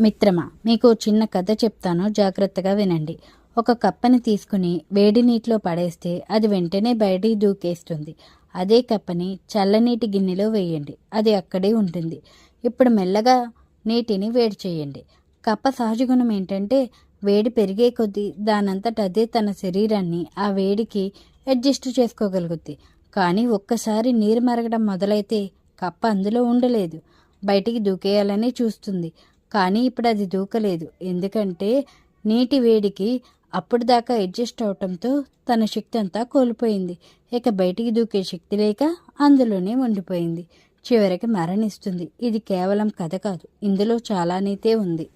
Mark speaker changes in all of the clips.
Speaker 1: మిత్రమా మీకు చిన్న కథ చెప్తాను జాగ్రత్తగా వినండి. ఒక కప్పని తీసుకుని వేడి నీటిలో పడేస్తే అది వెంటనే బయటికి దూకేస్తుంది. అదే కప్పని చల్లనీటి గిన్నెలో వేయండి అది అక్కడే ఉంటుంది. ఇప్పుడు మెల్లగా నీటిని వేడి చేయండి. కప్ప సహజ గుణం ఏంటంటే వేడి పెరిగే కొద్దీ దానంతట అదే తన శరీరాన్ని ఆ వేడికి అడ్జస్ట్ చేసుకోగలుగుద్ది. కానీ ఒక్కసారి నీరు మరగడం మొదలైతే కప్ప అందులో ఉండలేదు. బయటికి దూకేయాలని చూస్తుంది. కానీ ఇప్పుడు అది దూకలేదు. ఎందుకంటే నీటి వేడికి అప్పుడు దాకా అడ్జస్ట్ అవటంతో తన శక్తి అంతా కోల్పోయింది. ఇక బయటికి దూకే శక్తి లేక అందులోనే ఉండిపోయింది. చివరికి మరణిస్తుంది. ఇది కేవలం కథ కాదు. ఇందులో చాలా నీతే ఉంది.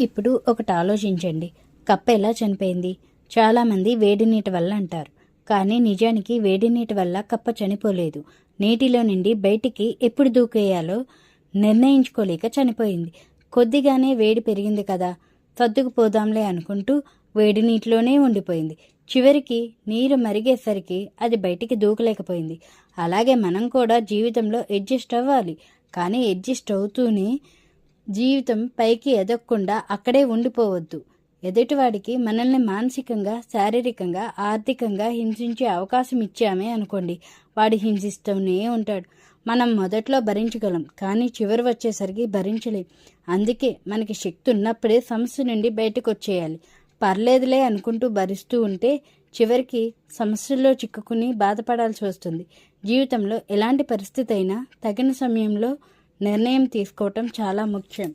Speaker 1: ఇప్పుడు ఒకటి ఆలోచించండి. కప్ప ఎలా చనిపోయింది? చాలామంది వేడి నీటి వల్ల అంటారు. కానీ నిజానికి వేడి నీటి వల్ల కప్ప చనిపోలేదు. నీటిలో నుండి బయటికి ఎప్పుడు దూకేయాలో నిర్ణయించుకోలేక చనిపోయింది. కొద్దిగానే వేడి పెరిగింది కదా సర్దుకుపోదాంలే అనుకుంటూ వేడి నీటిలోనే ఉండిపోయింది. చివరికి నీరు మరిగేసరికి అది బయటికి దూకలేకపోయింది. అలాగే మనం కూడా జీవితంలో అడ్జస్ట్ అవ్వాలి. కానీ అడ్జస్ట్ అవుతూనే జీవితం పైకి ఎదగకుండా అక్కడే ఉండిపోవద్దు. ఎదుటివాడికి మనల్ని మానసికంగా శారీరకంగా ఆర్థికంగా హింసించే అవకాశం ఇచ్చామే అనుకోండి. వాడు హింసిస్తూనే ఉంటాడు. మనం మొదట్లో భరించగలం కానీ చివరి వచ్చేసరికి భరించలేం. అందుకే మనకి శక్తి ఉన్నప్పుడే సమస్య నుండి బయటకు వచ్చేయాలి పర్లేదులే అనుకుంటూ భరిస్తూ ఉంటే చివరికి సమస్యల్లో చిక్కుకుని బాధపడాల్సి వస్తుంది. జీవితంలో ఎలాంటి పరిస్థితి అయినా తగిన సమయంలో నిర్ణయం తీసుకోవటం చాలా ముఖ్యం.